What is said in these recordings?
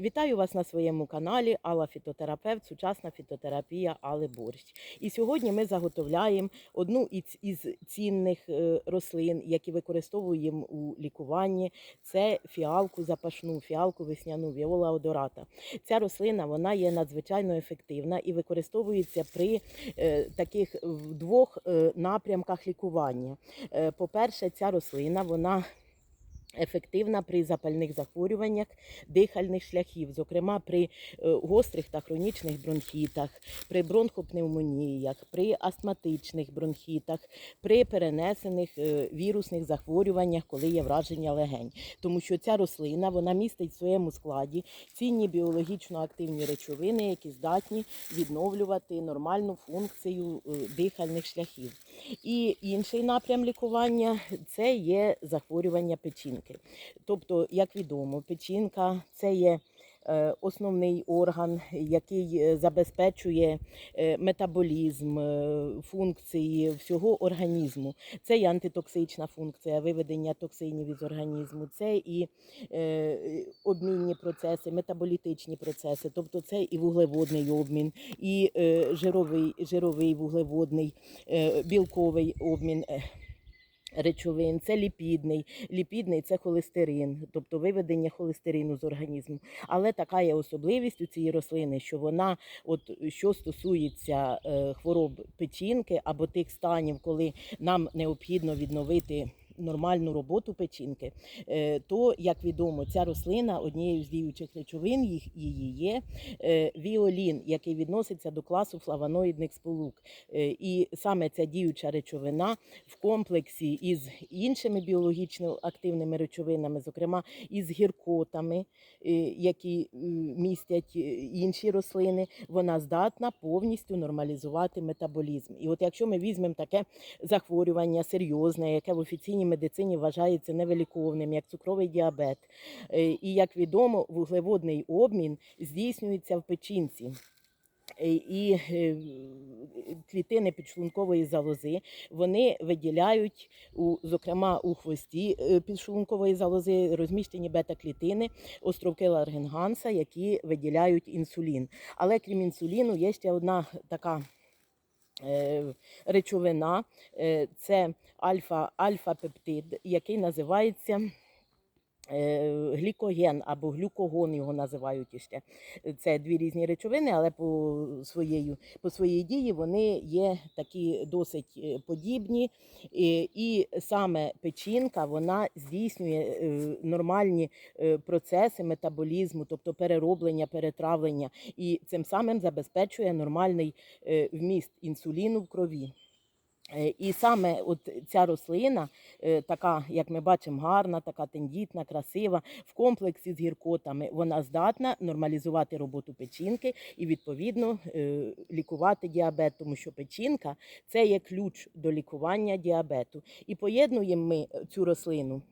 Вітаю вас на своєму каналі Алла Фітотерапевт, сучасна фітотерапія Алли Борщ. І сьогодні ми заготовляємо одну із- цінних е, рослин, які використовуємо у лікуванні. Це фіалку запашну, фіалку весняну віола одората. Ця рослина вона є надзвичайно ефективна і використовується при е, таких двох е, напрямках лікування. По-перше, ця рослина вона ефективна при запальних захворюваннях дихальних шляхів, зокрема при е, гострих та хронічних бронхітах, при бронхопневмоніях, при астматичних бронхітах, при перенесених е, вірусних захворюваннях, коли є враження легень. Тому що ця рослина вона містить в своєму складі цінні біологічно активні речовини, які здатні відновлювати нормальну функцію е, дихальних шляхів. І інший напрям лікування це є захворювання печінки. Тобто, як відомо, печінка це є е, основний орган, який е, забезпечує е, метаболізм, функції всього організму. Це і антитоксична функція, виведення токсинів із організму, це і обмінні процеси, метаболітичні процеси, тобто це і вуглеводний обмін, і жировий, жировий вуглеводний, білковий обмін. Речовин, це ліпідний. Ліпідний це холестерин, тобто виведення холестерину з організму. Але така є особливість у цієї рослини, що вона, от що стосується е, хвороб печінки або тих станів, коли нам необхідно відновити. Нормальну роботу печінки, е, то як відомо, ця рослина однією з діючих речовин їх її є е, віолін, який відноситься до класу флавоноїдних сполук. Е, І саме ця діюча речовина в комплексі із іншими біологічно активними речовинами, зокрема із гіркотами, які містять інші рослини, вона здатна повністю нормалізувати метаболізм. І от якщо ми візьмемо таке захворювання серйозне, яке в офіційній медицині вважається невиліковним, як цукровий діабет, е, і як відомо, вуглеводний обмін здійснюється в печінці. Е, І е, клітини підшлункової залози вони виділяють, у, зокрема у хвості підшлункової залози, розміщені бета-клітини, островки Ларгенганса, які виділяють інсулін. Але крім інсуліну, є ще одна така речовина, е, це альфа, альфа-пептид, який називається. Е, Глікоген або глюкогон його називають іще. Це дві різні речовини, але по своєю по своїй дії вони є такі досить е, подібні. І, і саме печінка вона здійснює е, нормальні процеси метаболізму, тобто перероблення, перетравлення, і цим самим забезпечує нормальний вміст інсуліну в крові. Е, І саме от ця рослина, е, така, як ми бачимо, гарна, така тендітна, красива, в комплексі з гіркотами, вона здатна нормалізувати роботу печінки і відповідно е, лікувати діабет, тому що печінка це є ключ до лікування діабету. І поєднуємо ми цю рослину.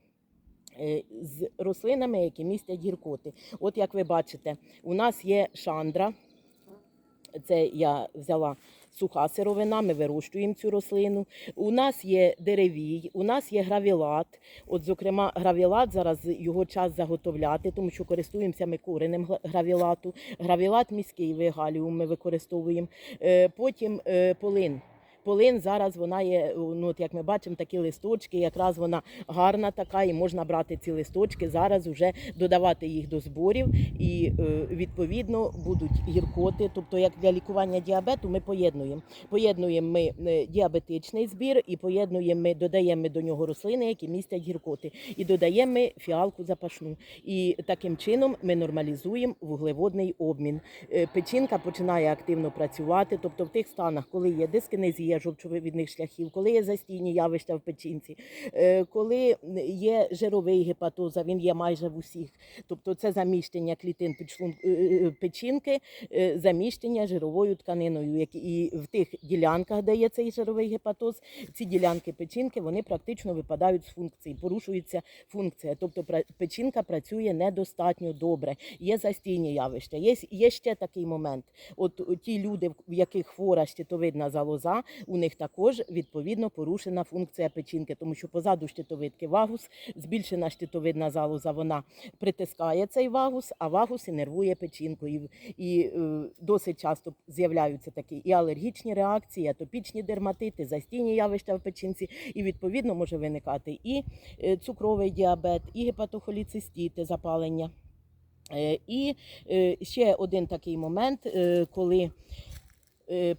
З рослинами, які містять гіркоти. От як ви бачите, у нас є шандра, це я взяла суха сировина, ми вирощуємо цю рослину. У нас є деревій, у нас є гравілат. От, зокрема, гравілат зараз його час заготовляти, тому що користуємося ми коренем гравілату. Гравілат міський вигаліум ми використовуємо. Е, Потім е, полин. Полин зараз вона є, ну от як ми бачимо, такі листочки, якраз вона гарна така, і можна брати ці листочки зараз вже додавати їх до зборів, і е, відповідно будуть гіркоти. Тобто, як для лікування діабету, ми поєднуємо. Поєднуємо ми е, діабетичний збір і поєднуємо ми, додаємо до нього рослини, які містять гіркоти, і додаємо ми фіалку запашну. І таким чином ми нормалізуємо вуглеводний обмін. Е, Печінка починає активно працювати, тобто в тих станах, коли є дискинезія жовчовивідних шляхів, коли є застійні явища в печінці, е, коли є жировий гепатоз, а він є майже в усіх. Тобто це заміщення клітин е, е, печінки, заміщення жировою тканиною. І в тих ділянках, де є цей жировий гепатоз, ці ділянки печінки вони практично випадають з функції, порушується функція. Тобто печінка працює недостатньо добре. Є застійні явища. Є, є ще такий момент. От ті люди, в яких хвора щитовидна залоза, у них також відповідно порушена функція печінки, тому що позаду щитовидки вагус, збільшена щитовидна залоза, вона притискає цей вагус, а вагус інервує печінку. І, і е, досить часто з'являються такі і алергічні реакції, і атопічні дерматити, застійні явища в печінці, і відповідно може виникати і е, цукровий діабет, і гепатохоліцистіти, запалення. Е, І ще один такий момент, коли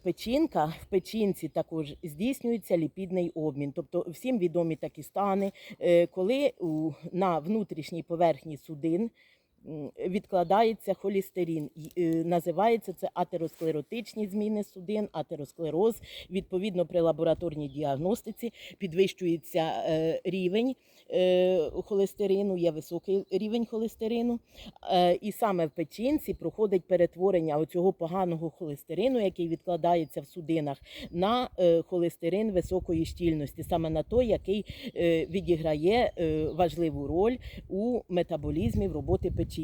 печінка, в печінці також здійснюється ліпідний обмін. Тобто всім відомі такі стани, е, коли на внутрішній поверхні судин відкладається холестерин. Й- е, Називається це атеросклеротичні зміни судин, атеросклероз. Відповідно, при лабораторній діагностиці підвищується е, рівень е, холестерину, є високий рівень холестерину. І саме в печінці проходить перетворення оцього поганого холестерину, який відкладається в судинах, на холестерин високої щільності, саме на той, який відіграє важливу роль у метаболізмі в роботи печінки.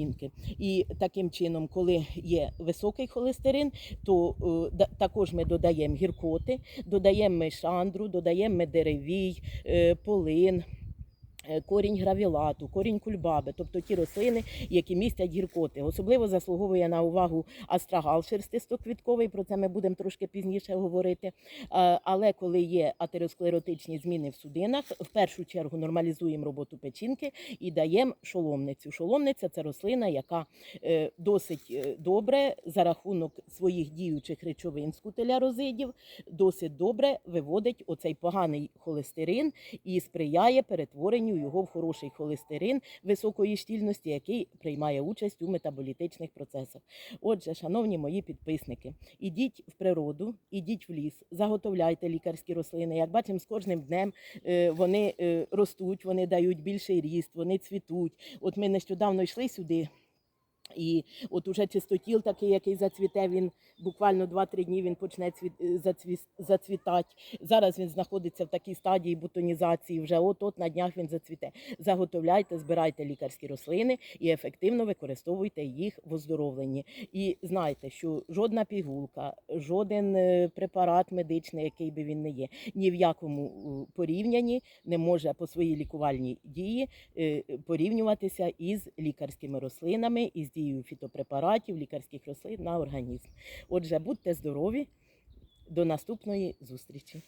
І таким чином, коли є високий холестерин, то е, також ми додаємо гіркоти, додаємо ми шандру, додаємо ми деревій, е, полин. Е, Корінь гравілату, корінь кульбаби, тобто ті рослини, які містять гіркоти. Особливо заслуговує на увагу астрагал шерстистоквітковий, про це ми будемо трошки пізніше говорити. Е, Але коли є атеросклеротичні зміни в судинах, в першу чергу нормалізуємо роботу печінки і даємо шоломницю. Шоломниця це рослина, яка е, досить добре за рахунок своїх діючих речовин скутелярозидів, досить добре виводить оцей поганий холестерин і сприяє перетворенню його в хороший холестерин високої щільності, який приймає участь у метаболітичних процесах. Отже, шановні мої підписники, ідіть в природу, ідіть в ліс, заготовляйте лікарські рослини. Як бачимо, з кожним днем е, вони е, ростуть, вони дають більший ріст, вони цвітуть. От ми нещодавно йшли сюди. І от уже чистотіл такий, який зацвіте, він буквально 2-3 дні він почне е, зацвітати. Зараз він знаходиться в такій стадії бутонізації. Вже от-от на днях він зацвіте. Заготовляйте, збирайте лікарські рослини і ефективно використовуйте їх в оздоровленні. І знайте, що жодна пігулка, жоден е, препарат медичний, який би він не є, ні в якому порівнянні не може по своїй лікувальній дії е, порівнюватися із лікарськими рослинами, із дією фітопрепаратів, лікарських рослин на організм. Отже, будьте здорові, до наступної зустрічі.